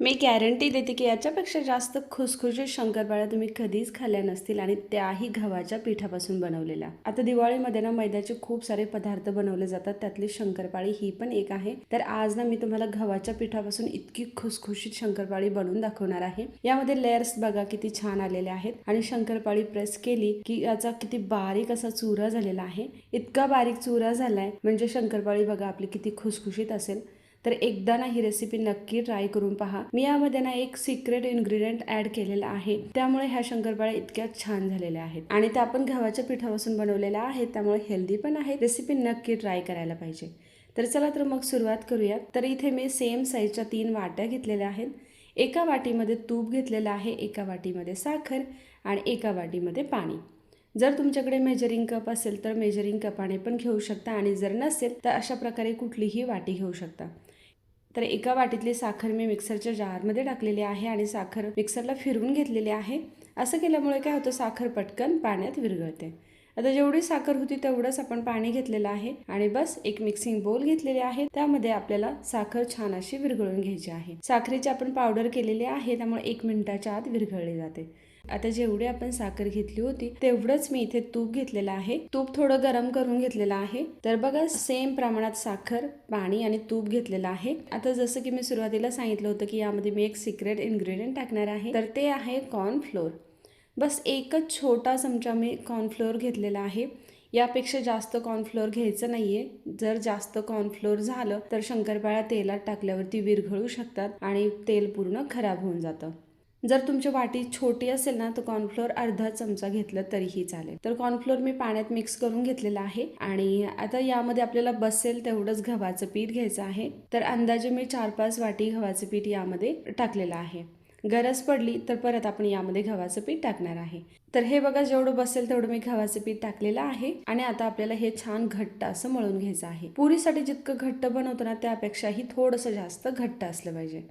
मी guarantee देते की याच्यापेक्षा जास्त खुसखुशीत शंकरपाळ्या तुम्ही कधीच खाल्ल्या नसतील आणि त्याही गव्हाच्या पिठापासून बनवलेल्या. आता दिवाळीमध्ये ना मैद्याचे खूप सारे पदार्थ बनवले जातात. त्यातली शंकरपाळी ही पण एक आहे. तर आज ना मी तुम्हाला गव्हाच्या पिठापासून इतकी खुसखुशीत शंकरपाळी बनवून दाखवणार आहे. यामध्ये लेअर्स बघा किती छान आलेले आहेत. आणि शंकरपाळी प्रेस केली की याचा किती बारीक असा चुरा झालेला आहे. इतका बारीक चुरा झालाय म्हणजे शंकरपाळी बघा आपली किती खुसखुशीत असेल. तर एकदा ना ही रेसिपी नक्की ट्राय करून पहा. मी यामध्ये ना एक सिक्रेट इन्ग्रेडियंट ऍड केलेला आहे. त्यामुळे ह्या शंकरपाळ्या इतक्या छान झालेल्या आहेत. आणि त्या आपण गव्हाच्या पिठापासून बनवलेल्या आहेत. त्यामुळे हेल्दी पण आहे रेसिपी नक्की ट्राय करायला पाहिजे. तर चला तर मग सुरुवात करूयात. तर इथे मी सेम साईजच्या तीन वाट्या घेतलेल्या आहेत. एका वाटीमध्ये तूप घेतलेलं आहे. एका वाटीमध्ये साखर आणि एका वाटीमध्ये पाणी. जर तुमच्याकडे मेजरिंग कप असेल तर मेजरिंग कपाने पण घेऊ शकता. आणि जर नसेल तर अशा प्रकारे कुठलीही वाटी घेऊ शकता. तर एका वाटीतली साखर मी मिक्सरच्या जारमध्ये टाकलेली आहे आणि साखर मिक्सरला फिरवून घेतलेली आहे. असं केल्यामुळे काय होतं साखर पटकन पाण्यात विरघळते. आता जेवढी साखर होती तेवढंच आपण पाणी घेतलेलं आहे आणि बस एक मिक्सिंग बोल घेतलेले आहे. त्यामध्ये आपल्याला साखर छान अशी विरघळून घ्यायची आहे. साखरेची आपण पावडर केलेली आहे त्यामुळे एक मिनिटाच्या आत विरघळली जाते. आता जेवढी आपण साखर घेतली होती तेवढंच मी इथे तूप घेतलेलं आहे. तूप थोडं गरम करून घेतलेलं आहे. तर बघा सेम प्रमाणात साखर पाणी आणि तूप घेतलेलं आहे. आता जसं की मी सुरुवातीला सांगितलं होतं की यामध्ये मी एक सिक्रेट इन्ग्रेडियंट टाकणार आहे. तर ते आहे कॉर्नफ्लोअर बस एकच छोटा चमचा मी कॉर्नफ्लोअर घेतलेला आहे. यापेक्षा जास्त कॉर्नफ्लोअर घ्यायचं नाही आहे जर जास्त कॉर्नफ्लोअर झालं तर शंकरपाळ्या तेलात टाकल्यावरती विरघळू शकतात आणि तेल पूर्ण खराब होऊन जातं. जर तुमची वाटी छोटी असेल ना तर कॉर्नफ्लोअर अर्धा चमचा घेतलं तरीही चालेल. तर कॉर्नफ्लोअर मी पाण्यात मिक्स करून घेतलेला आहे आणि आता यामध्ये आपल्याला बसेल तेवढंच गव्हाचं पीठ घ्यायचं आहे. तर अंदाजे मी चार पाच वाटी गव्हाचं पीठ यामध्ये टाकलेलं आहे. गरज पडली तर परत आपण यामध्ये गव्हाचं पीठ टाकणार आहे. तर हे बघा जेवढं बसेल तेवढं मी गव्हाचं पीठ टाकलेलं आहे आणि आता आपल्याला हे छान घट्ट असं मळून घ्यायचं आहे. पुरीसाठी जितकं घट्ट बनवतो ना त्यापेक्षाही थोडंसं जास्त घट्ट असलं पाहिजे.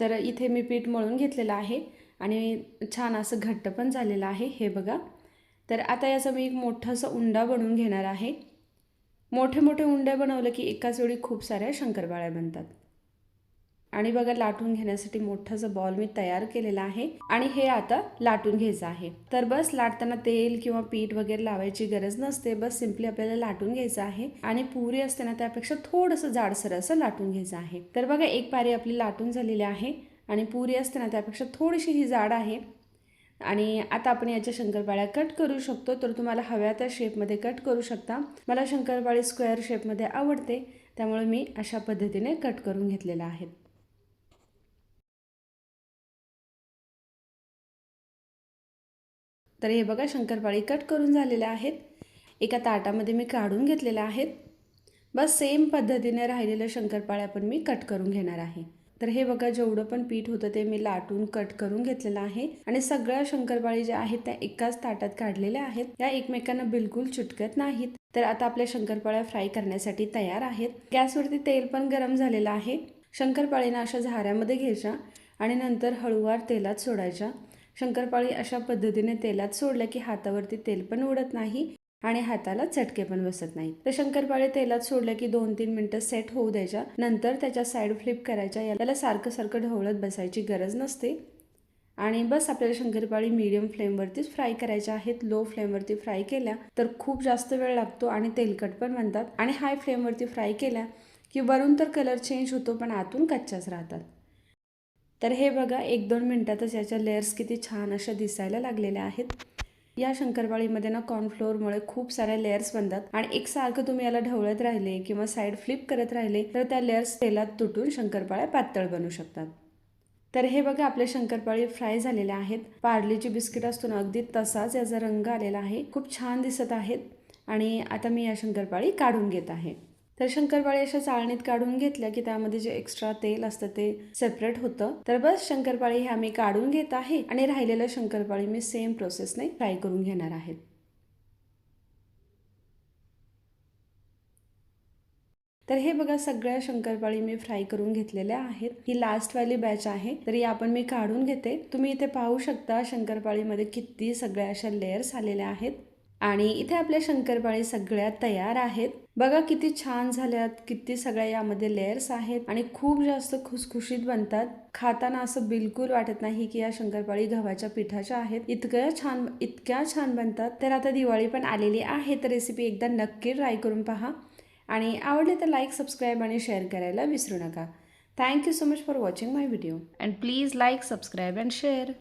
तर इथे मी पीठ मळून घेतलेलं आहे आणि छान असं घट्ट पण झालेलं आहे हे बघा. तर आता याचा मी एक मोठासा उंडा बनवून घेणार आहे. मोठे मोठे उंडे बनवलं की एकाच वेळी खूप साऱ्या शंकरपाळ्या बनतात. आणि बघा लाटून घेण्यासाठी मोठासा बॉल मी तयार केलेला आहे. आणि हे आता लाटून घ्यायचं आहे. तर बस लाटताना तेल किंवा पीठ वगैरे लावायची गरज नसते. बस सिम्पली आपल्याला लाटून घ्यायचं आहे. आणि पुरी असते ना त्यापेक्षा थोडंसं जाडसर असं लाटून घ्यायचं आहे. तर बघा एक पारी आपली लाटून झालेली आहे. आणि पुरी असते ना त्यापेक्षा थोडीशी ही जाड आहे. आणि आता आपण याच्या शंकरपाळ्या कट करू शकतो. तर तुम्हाला हव्या त्या शेपमध्ये कट करू शकता. मला शंकरपाळी स्क्वेअर शेपमध्ये आवडते. त्यामुळे मी अशा पद्धतीने कट करून घेतलेला आहे. तर हे बघा शंकरपाळी कट करून झालेल्या आहेत. एका ताटामध्ये मी काढून घेतलेल्या आहेत. बस सेम पद्धतीने राहिलेल्या शंकरपाळ्या पण मी कट करून घेणार आहे. तर हे बघा जेवढं पण पीठ होतं ते मी लाटून कट करून घेतलेलं आहे. आणि सगळ्या शंकरपाळी ज्या आहेत त्या एकाच ताटात काढलेल्या आहेत. त्या एकमेकांना बिलकुल चिटकत नाहीत. तर आता आपल्या शंकरपाळ्या फ्राय करण्यासाठी तयार आहेत. गॅसवरती तेल पण गरम झालेलं आहे. शंकरपाळीना अशा झाऱ्यामध्ये घ्यायच्या आणि नंतर हळूवार तेलात सोडायच्या. शंकरपाळी अशा पद्धतीने तेलात सोडल्या की हातावरती तेल पण उडत नाही आणि हाताला चटके पण बसत नाही तर शंकरपाळे तेलात सोडलं की दोन तीन मिनटं सेट होऊ द्यायच्या. नंतर त्याच्या साईड फ्लिप करायच्या. याला सारखं सारखं ढवळत बसायची गरज नसते. आणि बस आपल्याला शंकरपाळी मीडियम फ्लेमवरतीच फ्राय करायच्या आहेत. लो फ्लेमवरती फ्राय केल्या तर खूप जास्त वेळ लागतो आणि तेलकट पण म्हणतात. आणि हाय फ्लेमवरती फ्राय केल्या की वरून तर कलर चेंज होतो पण आतून कच्च्याच राहतात. तर हे बघा एक दोन मिनटातच याच्या लेअर्स किती छान अशा दिसायला लागलेल्या आहेत. या शंकरपाळीमध्ये ना कॉर्नफ्लोअरमुळे खूप साऱ्या लेअर्स बनतात आणि एकसारखं तुम्ही याला ढवळत राहिले किंवा साईड फ्लिप करत राहिले तर त्या लेअर्स तेलात तुटून शंकरपाळ्या पातळ बनू शकतात. तर हे बघा आपले शंकरपाळी फ्राय झालेले आहेत. पार्लीची बिस्किट असतो ना अगदी तसाच याचा रंग आलेला आहे. खूप छान दिसत आहेत. आणि आता मी या शंकरपाळी काढून घेत आहे. तर शंकरपाळी अशा चाळणीत काढून घेतल्या की त्यामध्ये जे एक्स्ट्रा तेल असतं ते सेपरेट होतं. तर बस शंकरपाळी ह्या मी काढून घेत आहे आणि राहिलेलं शंकरपाळी मी सेम प्रोसेसने फ्राय करून घेणार आहेत तर हे बघा सगळ्या शंकरपाळी मी फ्राय करून घेतलेल्या आहेत. ही लास्टवाली बॅच आहे. तरी आपण मी काढून घेते. तुम्ही इथे पाहू शकता शंकरपाळीमध्ये किती सगळ्या अशा लेयर्स आलेल्या आहेत. आणि इथे आपल्या शंकरपाळी सगळ्या तयार आहेत. बघा किती छान झाल्यात किती सगळ्या यामध्ये लेयर्स आहेत आणि खूप जास्त खुसखुशीत बनतात. खाताना असं बिलकुल वाटत नाही की या शंकरपाळी गव्हाच्या पिठाच्या आहेत. इतक्या छान इतक्या छान बनतात. तर आता दिवाळी पण आलेली आहे. तर रेसिपी एकदा नक्की ट्राय करून पहा. आणि आवडले तर लाईक सबस्क्राईब आणि शेअर करायला विसरू नका. Thank you so much for watching my video and please like subscribe and share